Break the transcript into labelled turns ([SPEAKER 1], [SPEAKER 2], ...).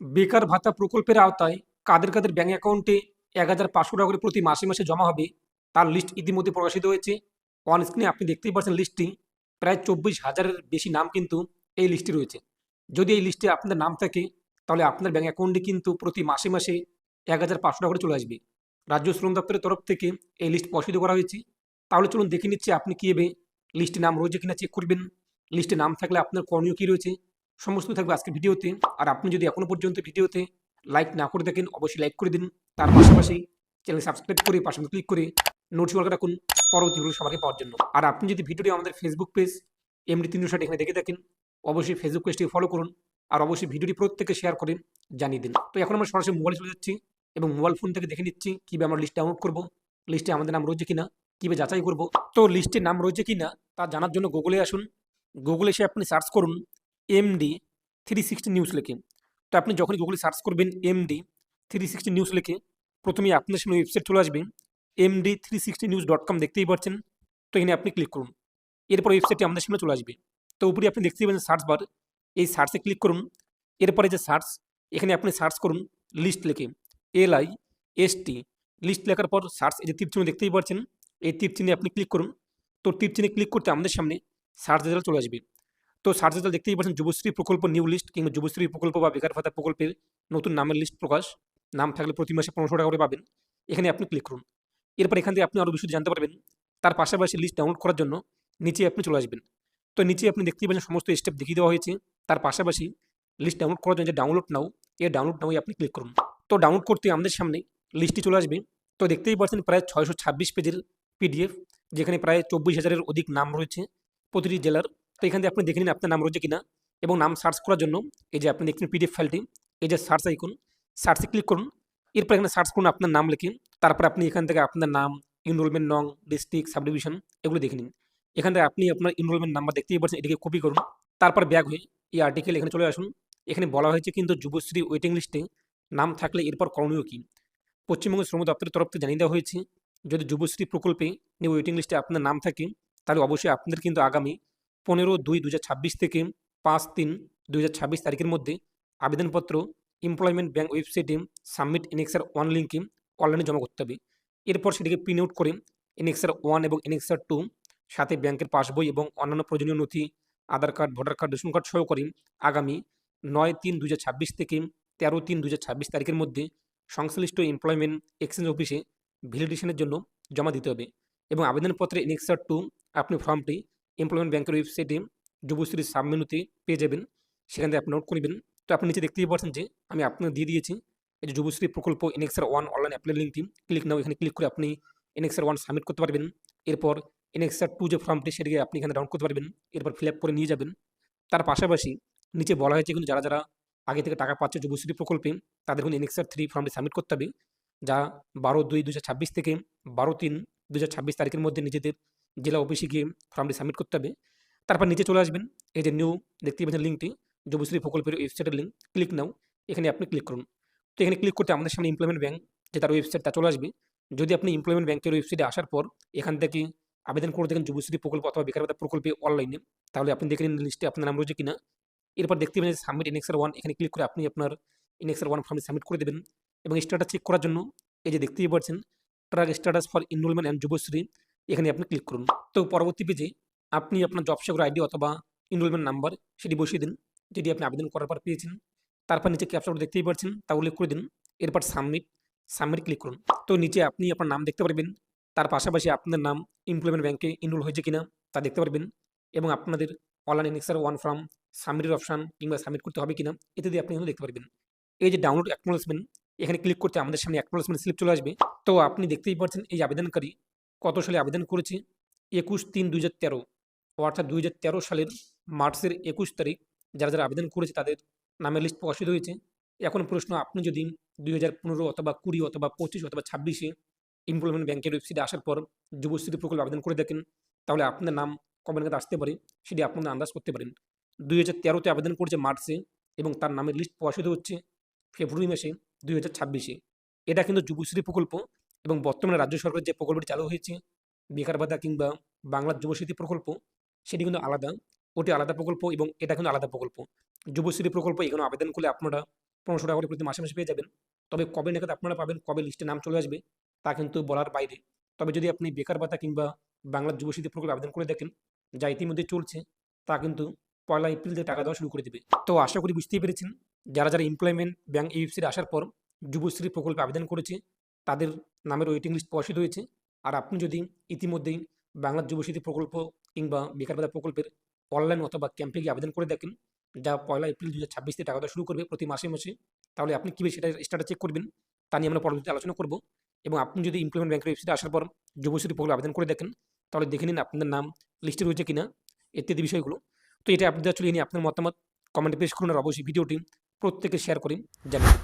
[SPEAKER 1] বেকার ভাতা প্রকল্পের আওতায় কাদের কাদের ব্যাঙ্ক অ্যাকাউন্টে এক হাজার পাঁচশো টাকা করে প্রতি মাসে মাসে জমা হবে, তার লিস্ট ইতিমধ্যে প্রকাশিত হয়েছে। অন স্ক্রিনে আপনি দেখতেই পাচ্ছেন লিস্টটি প্রায় চব্বিশ হাজারের বেশি নাম কিন্তু এই লিস্টে রয়েছে। যদি এই লিস্টে আপনার নাম থাকে, তাহলে আপনার ব্যাঙ্ক অ্যাকাউন্টে কিন্তু প্রতি মাসে মাসে এক হাজার পাঁচশো টাকা করে চলে আসবে। রাজ্য শ্রম দপ্তরের তরফ থেকে এই লিস্ট প্রকাশিত করা হয়েছে। তাহলে চলুন দেখে নিচ্ছে আপনি কীভাবে লিস্টে নাম রয়েছে কিনা চেক করবেন। লিস্টে নাম থাকলে আপনার করণীয় কী রয়েছে? সমস্ত থাকবে আজকে ভিডিওতে। আর আপনি যদি এখনও পর্যন্ত ভিডিওতে লাইক না করে থাকেন, অবশ্যই লাইক করে দিন। তার পাশাপাশি চ্যানেল সাবস্ক্রাইব করে পাশে ক্লিক করে নোটিফিকেশন রাখুন পরবর্তী ভিডিও সবাইকে পাওয়ার জন্য। আর আপনি যদি ভিডিওটি আমাদের ফেসবুক পেজ এমডি তিনশো ষাট এখানে দেখে থাকেন, অবশ্যই ফেসবুক পেজটি ফলো করুন। আর অবশ্যই ভিডিওটি প্রত্যেকে শেয়ার করে জানিয়ে দিন। তো এখন আমরা সরাসরি মোবাইল চলে যাচ্ছি এবং মোবাইল ফোন থেকে দেখে নিচ্ছি, কীভাবে আমরা লিস্ট ডাউনলোড করব লিস্টে আমাদের নাম রয়েছে কিনা, কীভাবে যাচাই করব। তো লিস্টে নাম রয়েছে কিনা, তা জানার জন্য গুগলে আসুন। গুগলে এসে আপনি সার্চ করুন এমডি থ্রি সিক্সটি নিউজ লেখে। তো আপনি যখনই গুগলে সার্চ করবেন এমডি থ্রি সিক্সটি নিউজ লেখে, প্রথমেই আপনার সামনে ওয়েবসাইট চলে আসবে MD three sixty news dot com দেখতেই পাচ্ছেন। তো এখানে আপনি ক্লিক করুন। এরপর ওয়েবসাইটটি আমাদের সামনে চলে আসবে। তো উপরে আপনি দেখতেই পাচ্ছেন সার্চ বার এই সার্চে ক্লিক করুন। এরপরে যে সার্চ এখানে আপনি সার্চ করুন লিস্ট লেখে। এল আই এস লিস্ট লেখার পর সার্চ এই যে তীর চিহ্ন দেখতেই পাচ্ছেন। এই তীর চিহ্নে আপনি ক্লিক করুন। তো তীর চিহ্নে ক্লিক করতে আমাদের সামনে সার্চ রেজাল্ট চলে আসবে। তো রেজাল্ট দেখতেই পাচ্ছেন যুবশ্রী প্রকল্প নিউ লিস্ট কিংবা যুবশ্রী প্রকল্প বা বেকার ভাতা প্রকল্পের নতুন নামের লিস্ট প্রকাশ। নাম থাকলে প্রতি মাসে পনেরোশো টাকা করে পাবেন। এখানে আপনি ক্লিক করুন। এরপর এখান থেকে আপনি আরও বিষয় জানতে পারবেন। তার পাশাপাশি লিস্ট ডাউনলোড করার জন্য নিচে আপনি চলে আসবেন। তো নিচে আপনি দেখতেই পাচ্ছেন সমস্ত স্টেপ দেখিয়ে দেওয়া হয়েছে। তার পাশাপাশি লিস্ট ডাউনলোড করার জন্য যে ডাউনলোড নাও এ ডাউনলোড নাও আপনি ক্লিক করুন। তো ডাউনলোড করতে আমাদের সামনে লিস্টটি চলে আসবে। তো দেখতেই পাচ্ছেন প্রায় ছয়শো ছাব্বিশ পেজের পিডিএফ যেখানে প্রায় চব্বিশ হাজারের অধিক নাম রয়েছে প্রতিটি জেলার। তো এখান থেকে আপনি দেখে নিন আপনার নাম রয়েছে কিনা এবং নাম সার্চ করার জন্য এই যে আপনি দেখছেন পিডিএফ ফাইলটি এই যে সার্চ আইকন সার্চে ক্লিক করুন। এরপর এখানে সার্চ করুন আপনার নাম লিখে, তারপর আপনি এখান থেকে আপনার নাম ইনরোলমেন্ট নং ডিস্ট্রিক্ট সাবডিভিশন এগুলো দেখে নিন। এখান থেকে আপনি আপনার ইনরোলমেন্ট নাম্বার দেখতেই পাচ্ছেন, এটাকে কপি করুন। তারপর ব্যাগ হয়ে এই আর্টিকেল এখানে চলে আসুন। এখানে বলা হয়েছে কিন্তু যুবশ্রী ওয়েটিং লিস্টে নাম থাকলে এরপর করণীয় কী? পশ্চিমবঙ্গ শ্রম দপ্তরের তরফ থেকে জানিয়ে দেওয়া হয়েছে, যদি যুবশ্রী প্রকল্পে ওয়েটিং লিস্টে আপনার নাম থাকে, তাহলে অবশ্যই আপনাদের কিন্তু আগামী পনেরো দুই দু থেকে পাঁচ তিন দু তারিখের মধ্যে আবেদনপত্র এমপ্লয়মেন্ট ব্যাঙ্ক ওয়েবসাইটে সাবমিট এনএক্সার ওয়ান লিঙ্কে অনলাইনে জমা করতে হবে। এরপর সেটিকে প্রিন্ট আউট করে এনএক্সার ওয়ান এবং এনএক্সার টু সাথে ব্যাংকের পাসবই এবং অন্যান্য প্রয়োজনীয় নথি, Aadhaar card, voter card, ration card সহ করে আগামী নয় তিন দু থেকে তেরো তিন দু তারিখের মধ্যে সংশ্লিষ্ট এমপ্লয়মেন্ট এক্সচেঞ্জ অফিসে ভ্যালিডেশনের জন্য জমা দিতে হবে। এবং আবেদনপত্রে এনএক্সার টু আপনি ফর্মটি এমপ্লয়মেন্ট ব্যাংকের ওয়েবসাইটে যুবশ্রী সাবমেনুতে পেয়ে যাবেন। সেখান থেকে আপনি করবেন তো আপনি নিচে দেখতেই পাচ্ছেন যে আমি আপনাকে দিয়ে দিয়েছি। এই যে যুবশ্রী প্রকল্প এনএক্সার ওয়ান অনলাইন অ্যাপ্লাই লিঙ্কটি ক্লিক নাও এখানে ক্লিক করে আপনি এনএক্সার ওয়ান সাবমিট করতে পারবেন। এরপর এনএক্সার টু যে ফর্মটি সেটিকে আপনি এখানে ডাউনলোড করতে পারবেন। এরপর ফিল আপ করে নিয়ে যাবেন। তার পাশাপাশি নিচে বলা হয়েছে কিন্তু যারা যারা আগে থেকে টাকা পাচ্ছে যুবশ্রী প্রকল্পে, তাদের কিন্তু এনএক্সার থ্রি ফর্মটি সাবমিট করতে হবে। যা বারো দুই দু থেকে বারো তিন দু তারিখের মধ্যে নিজেদের জেলা অফিসে গিয়ে ফর্মটি সাবমিট করতে হবে। তারপর নিচে চলে আসবেন। এই যে নিউ দেখতে পাচ্ছেন লিঙ্কটি যুবশ্রী প্রকল্পের ওয়েবসাইটের লিঙ্ক ক্লিক নাও এখানে আপনি ক্লিক করুন। তো এখানে ক্লিক করতে আমাদের সামনে এমপ্লয়মেন্ট ব্যাঙ্ক যে তার ওয়েবসাইট তা চলে আসবে। যদি আপনি এমপ্লয়মেন্ট ব্যাঙ্কের ওয়েবসাইটে আসার পর এখান থেকে আবেদন করে দেখেন যুবশ্রী প্রকল্প অথবা বেকার ভাতা প্রকল্পে অনলাইনে তাহলে আপনি দেখে নিন লিস্টে আপনার নাম রয়েছে কিনা। এরপর দেখতে পাবেন সাবমিট ইনেক্সার ওয়ান এখানে ক্লিক করে আপনি আপনার ইনেক্সার ওয়ান ফর্মে সাবমিট করে দেবেন। এবং স্ট্যাটাস চেক করার জন্য এই যে দেখতেই পাচ্ছেন track status for enrolment and Yuvashree এখানে আপনি ক্লিক করুন। তো পরবর্তী পেজে আপনি আপনার জব সেগুর আইডি অথবা ইনরোলমেন্ট নাম্বার সেটি বসিয়ে দিন, যেটি আপনি আবেদন করার পর পেয়েছেন। তারপর নিচে ক্যাপচার দেখতেই পাচ্ছেন, তা উল্লেখ করে দিন। এরপর সাবমিট সাবমিট ক্লিক করুন। তো নিচে আপনি আপনার নাম দেখতে পারবেন, তার পাশাপাশি আপনার নাম এমপ্লয়মেন্ট ব্যাংকে ইনরোল হয়েছে কিনা তা দেখতে পারবেন এবং আপনাদের অনলাইন ইনেক্সার ওয়ান ফর্ম সাবমিটের অপশান কিংবা সাবমিট করতে হবে কিনা ইত্যাদি আপনি দেখতে পারবেন। এই যে ডাউনলোড অ্যাকনোলেজমেন্ট এখানে ক্লিক করতে আমাদের সামনে অ্যাকনোলেজমেন্ট স্লিপ চলে আসবে। তো আপনি দেখতেই পাচ্ছেন এই আবেদনকারী কত সালে আবেদন করেছে? একুশ তিন দুই হাজার তেরো। অর্থাৎ দুই হাজার তেরো সালের মার্চের একুশ তারিখ যারা যারা আবেদন করেছে তাদের নামের লিস্ট প্রকাশিত হয়েছে। এখন প্রশ্ন, আপনি যদি দুই হাজার পনেরো অথবা কুড়ি অথবা পঁচিশ অথবা ছাব্বিশে এমপ্লয়মেন্ট ব্যাংকের ওয়েবসাইটে আসার পর যুবশ্রী প্রকল্প আবেদন করে দেখেন, তাহলে আপনার নাম কমেন্ট কাছে আসতে পারে, সেটি আপনাদের আন্দাজ করতে পারেন। দুই হাজার তেরোতে আবেদন করেছে মার্চে এবং তার নামের লিস্ট প্রকাশিত হচ্ছে ফেব্রুয়ারি মাসে দুই হাজার ছাব্বিশে। এটা কিন্তু যুবশ্রী প্রকল্প এবং বর্তমানে রাজ্য সরকারের যে প্রকল্পটি চালু হয়েছে বেকার ভাতা কিংবা বাংলার যুবস্মৃতি প্রকল্প, সেটি কিন্তু আলাদা। ওটি আলাদা প্রকল্প এবং এটা কিন্তু আলাদা প্রকল্প। যুবশ্রী প্রকল্প এখানে আবেদন করলে আপনারা পনেরোশো টাকা করে প্রতি মাসে মাসে পেয়ে যাবেন। তবে কবে নাগাদ আপনারা পাবেন, কবে লিস্টে নাম চলে আসবে, তা কিন্তু বলার বাইরে। তবে যদি আপনি বেকার ভাতা কিংবা বাংলার যুবশীতি প্রকল্পে আবেদন করে দেখেন, যা ইতিমধ্যে চলছে, তা কিন্তু পয়লা এপ্রিল থেকে টাকা দেওয়া শুরু করে দেবে। তো আশা করি বুঝতেই পেরেছেন, যারা যারা এমপ্লয়মেন্ট ব্যাংক ইউএফসির আসার পর যুবশ্রী প্রকল্পে আবেদন করেছে তাদের নামের ওয়েটিং লিস্ট প্রকাশিত হয়েছে। আর আপনি যদি ইতিমধ্যেই বাংলার যুবশীতি প্রকল্প কিংবা বেকার প্রকল্পের অনলাইন অথবা ক্যাম্পে গিয়ে আবেদন করে দেখেন, যা পয়লা এপ্রিল দু হাজার ছাব্বিশ থেকে টাকা দেওয়া শুরু করবে প্রতি মাসে মাসে, তাহলে আপনি কীভাবে সেটা স্টার্টে চেক করবেন, তা নিয়ে আমরা পরবর্তীতে আলোচনা করব। এবং আপনি যদি ইমপ্লয়মেন্ট ব্যাংকের ওয়েবসাইটে আসার পর যুবশ্রী প্রকল্পে আবেদন করে দেখেন, তাহলে দেখে নিন আপনাদের নাম লিস্টে রয়েছে কিনা, ইত্যাদি বিষয়গুলো। তো এটা আপনাদের চলে নিয়ে আপনার মতামত কমেন্টে পেশ করুন। আর অবশ্যই ভিডিওটি প্রত্যেকে শেয়ার করে জানান।